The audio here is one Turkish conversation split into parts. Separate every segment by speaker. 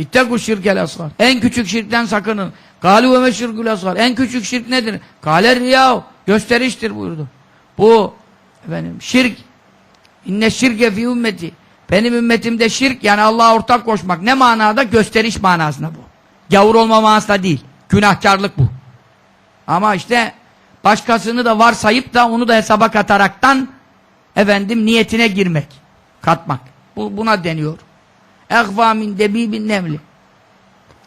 Speaker 1: İttekû şirkel asgar. En küçük şirkten sakının. Galu ve meşirkül asgar. En küçük şirk nedir? Kale riyav. Gösteriştir buyurdu. Bu efendim şirk inne şirke fi ümmeti. Benim ümmetimde şirk yani Allah'a ortak koşmak. Ne manada? Gösteriş manasında bu. Gavur olma manasında değil. Günahkarlık bu. Ama işte başkasını da varsayıp da onu da hesaba kataraktan efendim niyetine girmek. Katmak. Bu, buna deniyor. Ehva min debibin nemli.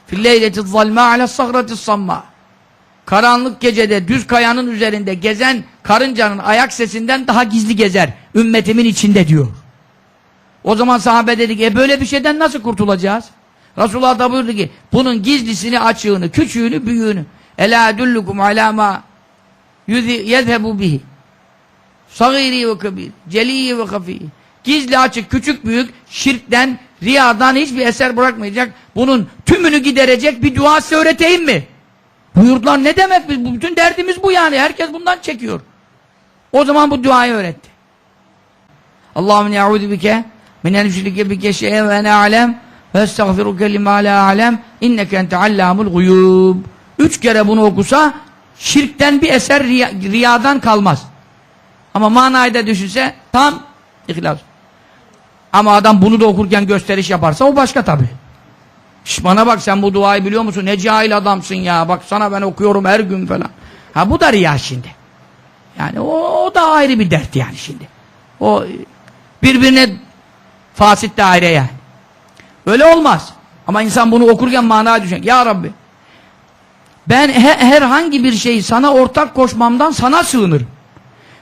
Speaker 1: Filleyleti zalma ala sahrati samma. Karanlık gecede düz kayanın üzerinde gezen karıncanın ayak sesinden daha gizli gezer. Ümmetimin içinde diyor. O zaman sahabe dedik e böyle bir şeyden nasıl kurtulacağız? Resulullah da buyurdu ki bunun gizlisini, açığını, küçüğünü, büyüğünü. Ela edullukum ala ma yezhebu bihi. Sagiri ve kabir, celi ve hafi. Gizli, açık, küçük, büyük, şirkten, riyadan hiçbir eser bırakmayacak. Bunun tümünü giderecek bir dua size öğreteyim mi? Buyurdular ne demek? Biz, bütün derdimiz bu yani. Herkes bundan çekiyor. O zaman bu duayı öğretti. Allahümme ya'udu bike minen müşrike bike şey'e ve ene alem ve estağfiruke lima la alem inneke ente allamul guyub. Üç kere bunu okusa şirkten bir eser riya- riyadan kalmaz. Ama manayı da düşünse tam ihlas. Ama adam bunu da okurken gösteriş yaparsa o başka tabi. Şş bana bak sen bu duayı biliyor musun? Ne cahil adamsın ya. Bak sana ben okuyorum her gün falan. Ha bu da riya şimdi. Yani o, o da ayrı bir dert yani şimdi. O birbirine fasit daire yani. Öyle olmaz. Ama insan bunu okurken manaya düşecek. Ya Rabbi ben he- herhangi bir şeyi sana ortak koşmamdan sana sığınırım.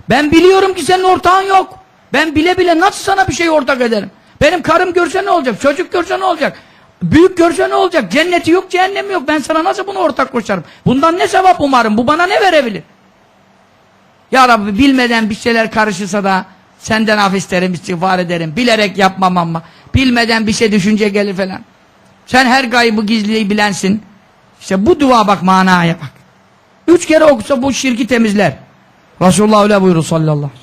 Speaker 1: Ben biliyorum ki senin ortağın yok. Ben bile bile nasıl sana bir şey ortak ederim? Benim karım görse ne olacak? Çocuk görse ne olacak? Büyük görse ne olacak? Cenneti yok, cehennemi yok. Ben sana nasıl bunu ortak koşarım? Bundan ne sevap umarım? Bu bana ne verebilir? Ya Rabbi bilmeden bir şeyler karışırsa da senden af isterim, istiğfar ederim. Bilerek yapmam ama. Bilmeden bir şey düşünce gelir falan. Sen her gaybı gizliyi bilensin. İşte bu dua bak manaya bak. Üç kere okusa bu şirki temizler. Resulullah öyle buyurur sallallahu aleyhi ve sellem.